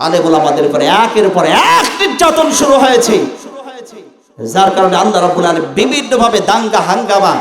আলেমুল আমাদের উপরে একের পর এক নির্যাতন শুরু হয়েছে। যার কারণে আল্লাহ রাব্বুল আলামিন বিভিন্ন ভাবে দাঙ্গা, হাঙ্গামা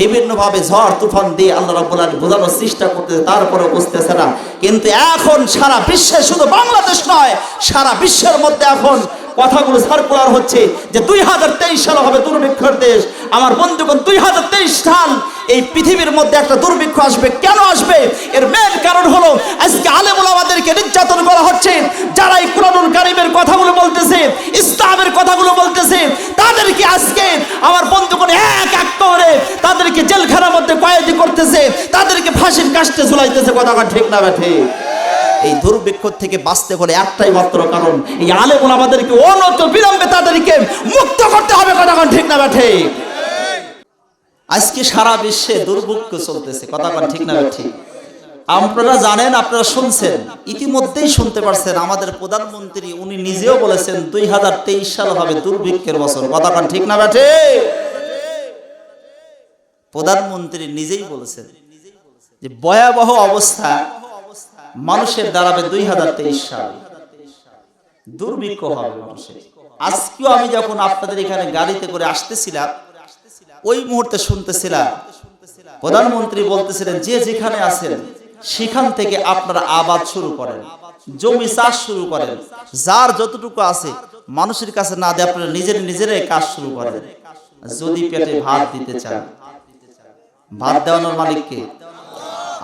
বিভিন্ন ভাবে ঝড়, তুফান দিয়ে আল্লাহ রাব্বুল বোঝানোর চেষ্টা করতেছে তারপরে বুঝতেছে না। কিন্তু এখন সারা বিশ্বে শুধু বাংলাদেশ নয়, সারা বিশ্বের মধ্যে এখন কথাগুলো সার্কুলার হচ্ছে যে দুই হাজার তেইশ সাল হবে দুর্ভিক্ষর দেশ। আমার বন্ধুগণ, দুই হাজার তেইশ সাল এই পৃথিবীর মধ্যে একটা দুর্ভিক্ষ আসবে। কেন আসবে? এর মেন কারণ হলো, আজকে আলেমুল আমাদেরকে নির্যাতন করা হচ্ছে। যারা এই কুরআনুল কারিমের কথাগুলো বলতেছে, ইসলামের কথাগুলো বলতেছে, তাদেরকে আজকে আমার বন্ধুগণ এক এক করে তাদেরকে জেলখানার মধ্যে কয়েদি করতেছে, তাদেরকে ফাঁসির কাস্টে ঝুলাইতেছে। কথা ঠিক না ব্যাঠে এই দুর্ভিক্ষ থেকে বাঁচতে হলে একটাই মাত্র কারণ, এই আলেমুল আমাদেরকে অনত বিলম্বে তাদেরকে মুক্ত করতে হবে। কথা ঠিক না ব্যাঠে আজকে সারা বিশ্বে দুর্ভিক্ষ চলতেছে। কথা ঠিক না ঠিক? আপনারা জানেন, আপনারা শুনছেন, ইতিমধ্যেই শুনতে পারছেন আমাদের প্রধানমন্ত্রী, উনি নিজেও বলেছেন দুই হাজার তেইশ সাল হবে দুর্ভিক্ষের বছর। কথা ঠিক না ব্যাঠে প্রধানমন্ত্রী নিজেই বলেছেন যে ভয়াবহ অবস্থা মানুষের দাঁড়াবে দুই হাজার তেইশ সাল। দুর্ভিক্ষ হবে মানুষের। আজকেও আমি যখন আপনাদের এখানে গাড়িতে করে আসতেছিলাম ওই মুহূর্তে শুনতেছিলাম, প্রধানমন্ত্রী বলতেছিলেন, যে যেখানে আছেন, সেখান থেকে আপনারা আবাদ শুরু করেন, জমি চাষ শুরু করেন, যার যতটুকু আছে মানুষের কাছে না দিয়ে আপনারা নিজের নিজেরাই কাজ শুরু করেন, যদি পেটে ভাত দিতে চান। ভাত দেওয়ানোর মালিককে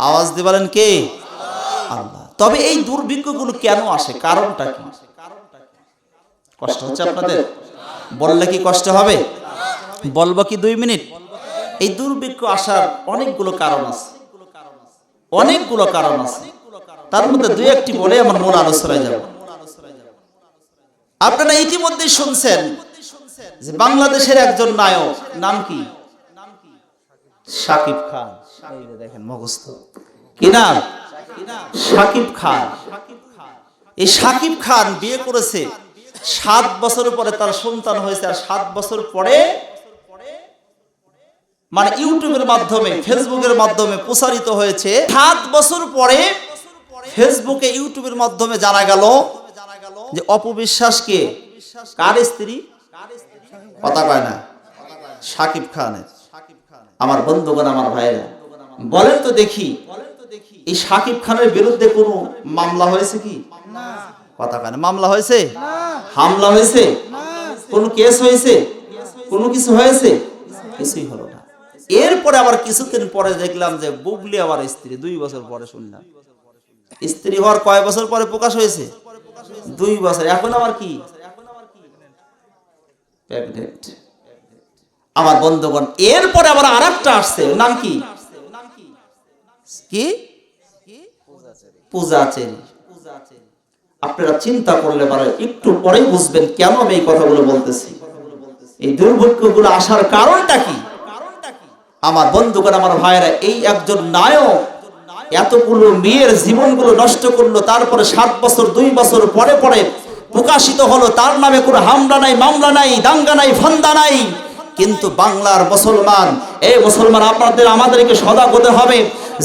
আওয়াজ দিবেন কে? আল্লাহ। তবে এই দুর্ভিক্ষগুলো কেন আসে? কারণটা কি? কষ্ট হচ্ছে আপনাদের? বললে কি কষ্ট হবে? বলব কি দুই মিনিট? এই দুর্ভিক্ষ আসার অনেকগুলো কারণ আছে। অনেকগুলো কারণ আছে। তার মধ্যে দুই একটি বলে আমার মূল আলোচনায় যাব। আপনারা ইতিমধ্যে শুনছেন যে বাংলাদেশের একজন নায়ক, নাম কি? সাকিব খান। দেখেন মগস্থ কি শাকিব খান। এই শাকিব খান বিয়ে করেছে সাত বছর পরে, তার সন্তান হয়েছে, আর সাত বছর পরে মানে ইউটিউবের মাধ্যমে ফেসবুকের মাধ্যমে প্রসারিত হয়েছে। সাত বছর পরে ফেসবুকে ইউটিউবের মাধ্যমে জানা গেল যে অপবিশ্বাসকে কার স্ত্রী? কথা কয় না। সাকিব খানের। আমার বন্ধুগণ আমার ভাইরা বলেন তো দেখি এই সাকিব খানের বিরুদ্ধে কোনো মামলা হয়েছে কি? কথা কয় না। মামলা হয়েছে? হামলা হয়েছে? কোন কেস হয়েছে? কোনো কিছু হয়েছে? কিছুই হলো না। এরপরে আবার কিছুদিন পরে দেখলাম যে বুবলি আবার স্ত্রী, দুই বছর পরে শুনলাম। স্ত্রী হওয়ার কয় বছর পরে প্রকাশ হয়েছে? দুই বছর। এখন আবার কি। আমার বন্ধুগণ, এরপরে আবার আর একটা আসছে নাম কি? আপনারা চিন্তা করলে পারে, একটু পরেই বুঝবেন কেন আমি এই কথাগুলো বলতেছি। এই দুর্ভিক্ষগুলো আসার কারণটা কি? আমার বন্ধুগণ, আমার ভাইরা এই একজন নায়ক এতগুলো মেয়ের জীবনগুলো নষ্ট করল, তারপরে সাত বছর, দুই বছর পরে পরে প্রকাশিত হলো, তার নামে কোনো হামলা নাই, মামলা নাই, দাঙ্গা নাই, ফান্দা নাই। কিন্তু বাংলার মুসলমান এই মুসলমান, আপনাদের, আমাদেরকে সজাগ হতে হবে।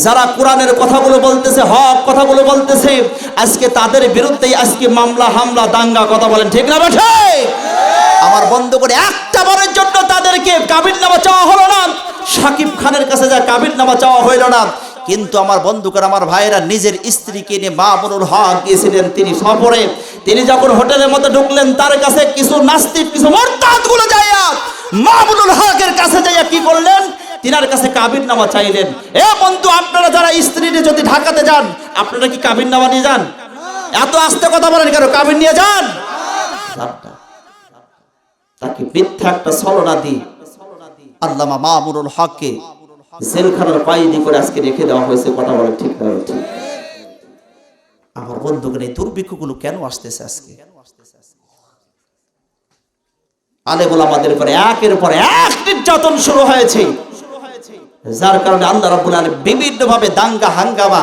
যারা কোরআনের কথাগুলো বলতেছে, হক কথাগুলো বলতেছে, আজকে তাদের বিরুদ্ধেই আজকে মামলা, হামলা, দাঙ্গা কথা বলেন, ঠিক না বেঠে? আমার বন্ধ করে একটা বারের জন্য তাদেরকে কাবির নামা চাওয়া হলো না। সাকিব খানের কাছে যা কাবির নামা চাওয়া হইল না। কিন্তু আমার বন্ধুকার আমার ভাইয়েরা, নিজের স্ত্রীকে নিয়ে মা বনুর হক গিয়েছিলেন তিনি সফরে। তিনি যখন হোটেলের মধ্যে ঢুকলেন, তার কাছে কিছু নাস্তিক, কিছু মরতাদগুলো যাইয়া মা বনুল হকের কাছে যাইয়া কি করলেন? তিনার কাছে কাবির নামা চাইলেন। এ বন্ধু, আপনারা যারা স্ত্রী নিয়ে যদি ঢাকাতে যান, আপনারা কি কাবির নামা নিয়ে যান? এত আস্তে কথা বলেন কেন? কাবির নিয়ে যান? তাকে মিথ্যা একটা ছলনা দিয়ে আল্লামা মামুনুল হককে জেলখানার পাইনি করে আজকে রেখে দেওয়া হয়েছে, কথা বলে ঠিক না, ঠিক। আমার বন্ধুগণ, এই দুর্ভিক্ষগুলো কেন আসতেছে আজকে? আলে বলে আমাদের উপরে একের পর এক নির্যাতন শুরু হয়েছে। যার কারণে আল্লাহ রাব্বুল আলামিন বিভিন্ন ভাবে দাঙ্গা, হাঙ্গামা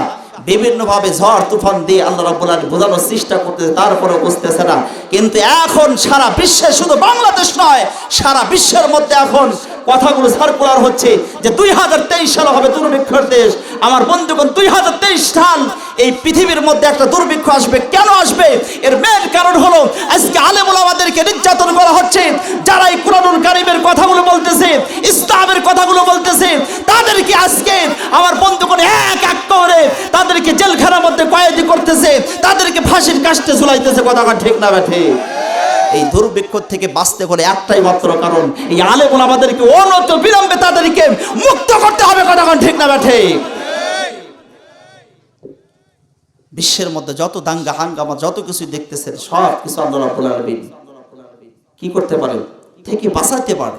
বিভিন্ন ভাবে ঝড় তুফান দিয়ে আল্লাহ রাব্বুল আলামিন বোঝানোর চেষ্টা করতেছে তারপরে বুঝতেছে না। কিন্তু এখন সারা বিশ্বে শুধু বাংলাদেশ নয়, সারা বিশ্বের মধ্যে এখন কথাগুলো সার্কুলার হচ্ছে যে দুই হাজার তেইশ সাল হবে দুর্ভিক্ষর দেশ। আমার বন্ধুগণ, দুই হাজার তেইশ সাল এই পৃথিবীর মধ্যে একটা দুর্ভিক্ষ আসবে। কেন আসবে? এর মেন কারণ হলো, আজকে আলেমুল আমাদেরকে নির্যাতন করা হচ্ছে। যারা এই কোরআনুল কারিমের কথাগুলো বলতেছে ইসলামের কথাগুলো বলতেছে তাদেরকে আজকে আমার বন্ধু করে এক এক করে তাদেরকে জেলখানার মধ্যে কয়েদি করতেছে, তাদেরকে ফাঁসির কাষ্টে ঝুলাইতেছে, কথা ঠিক না ব্যাঠে এই দুর্ভিক্ষ থেকে বাঁচতে হলে একটাই মাত্র কারণ, এই আলেমুল আমাদেরকে অনত বিলম্বে তাদেরকে মুক্ত করতে হবে, কথা ঠিক না ব্যাঠে বিশ্বের মধ্যে যত দাঙ্গা, হাঙ্গামা, যত কিছু দেখতেছেন সব কিছু আলামিন কি করতে পারে থেকে বাঁচাতে পারে।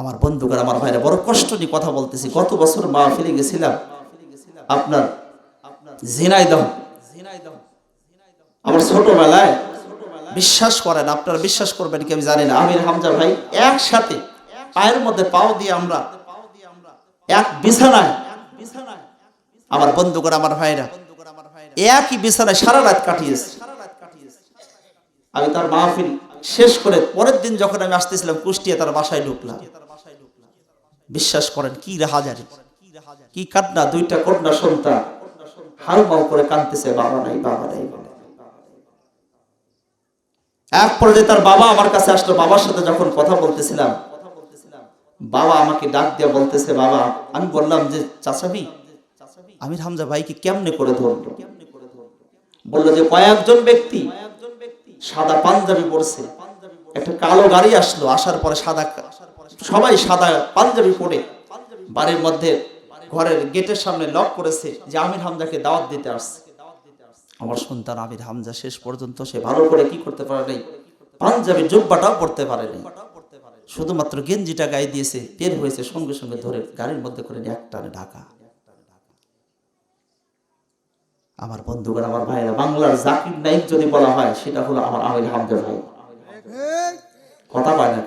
আমার বন্ধুগণ, আমার ভাইরা, বড় কষ্ট নিয়ে কথা বলতেছি। গত বছর মা ফিরে গেছিলাম। আপনার ঝিনাইদহ আমার ছোটবেলায় বিশ্বাস করেন, আপনারা বিশ্বাস করবেন কি আমি জানি না। আমির হামজা ভাই একসাথে পায়ের মধ্যে পাও দিয়ে আমরা এক বিছানায়, আমার বন্ধুগণ, আমার ভাইরা, একই বিছানায় সারা রাত কাটিয়েছে। আমি তার মাহফিল শেষ করে পরের দিন যখন আমি আসতেছিলাম কুষ্টিয়া, তার বাসায় ঢুকলাম। বিশ্বাস করেন, কি রাহাজারি। কি কান্না, দুইটা কন্যা সন্তান। হাউ মাউ করে কাঁদতেছে, বাবা নাই বাবা নাই। এক পর্যায়ে তার বাবা আমার কাছে আসলো, বাবার সাথে যখন কথা বলতেছিলাম, বাবা আমাকে ডাক দিয়ে বলতেছে, বাবা, আমি বললাম যে, চাচাবি, আমির হামজা ভাইকে কেমনে করে ধরলো? বলল যে, কয়েকজন ব্যক্তি সাদা পাঞ্জাবি পরছে, একটা কালো গাড়ি আসলো, আসার পরে সাদা সবাই সাদা পাঞ্জাবি পরে বাড়ির মধ্যে ঘরের গেটের সামনে লক করেছে যে আমির হামজাকে দাওয়াত দিতে আসছে। আমার সন্তান আমির হামজা শেষ পর্যন্ত সে ভালো করে কি করতে পারে নাই? পাঞ্জাবি জুব্বাটাও পড়তে পারে নাই। শুধুমাত্র গেঞ্জিটা গায়ে দিয়েছে বের হয়েছে সঙ্গে সঙ্গে ধরে গাড়ির মধ্যে করে নিয়ে একটানে ঢাকা। আমার বন্ধুগণ, আমার ভাইরা বাংলার জাকির নাইক যদি বলা হয়, সেটা হলো আমার আমির হামজা ভাই। কথা পায় না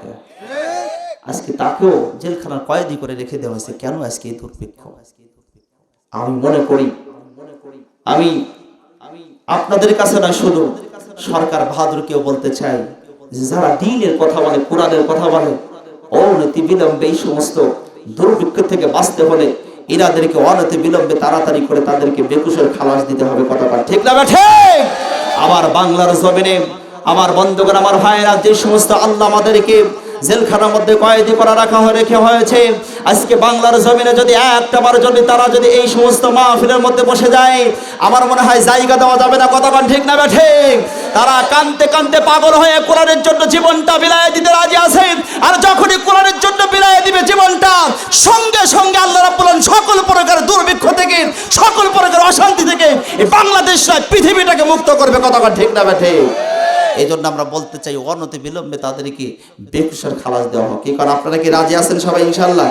আজকে তাকেও জেলখানার কয়েদি করে রেখে দেওয়া হয়েছে। কেন আজকে এই দুর্ভিক্ষ? আমি মনে করি, আমি, আপনাদের কাছে না শুধু সরকার বাহাদুরকেও বলতে চাই যারা দিনের কথা বলে, কোরআনের কথা বলে অনতি বিলম্বে এই সমস্ত দুর্ভিক্ষ থেকে বাঁচতে হলে এরাদেরকে অনতি বিলম্বে তাড়াতাড়ি করে তাদেরকে বেকুশের খালাস দিতে হবে কথাটা ঠিক না ঠিক আমার বাংলার জমিনে, আমার বন্ধুগণ, আমার ভাইয়েরা, যে সমস্ত আল্লাহ আমাদেরকে জেলখানার মধ্যে কয়েদি করা রাখা হয়ে রেখে হয়েছে। আজকে বাংলার জমিনে যদি একটা বার যদি তারা যদি এই সমস্ত মাহফিলের মধ্যে বসে যায়, আমার মনে হয় জায়গা দেওয়া যাবে না। বল ঠিক না বে ঠিক? তারা কানতে কানতে পাগল হয়ে কোরআনের জন্য জীবনটা বিলায় দিতে রাজি আছে। আর যখনই কোরআনের জন্য বিলায় দিবে জীবনটা, সঙ্গে সঙ্গে আল্লাহ আলামিন সকল প্রকার দুর্ভিক্ষ থেকে, সকল প্রকার অশান্তি থেকে এই বাংলাদেশ পৃথিবীটাকে মুক্ত করবে। বল ঠিক না বে ঠিক? এই জন্য আমরা বলতে চাই অনতি বিলম্বে তাদেরকে বেকুসার খালাস দেওয়া হোক। কি কারণ আপনারা কি রাজি আছেন সবাই ইনশাল্লাহ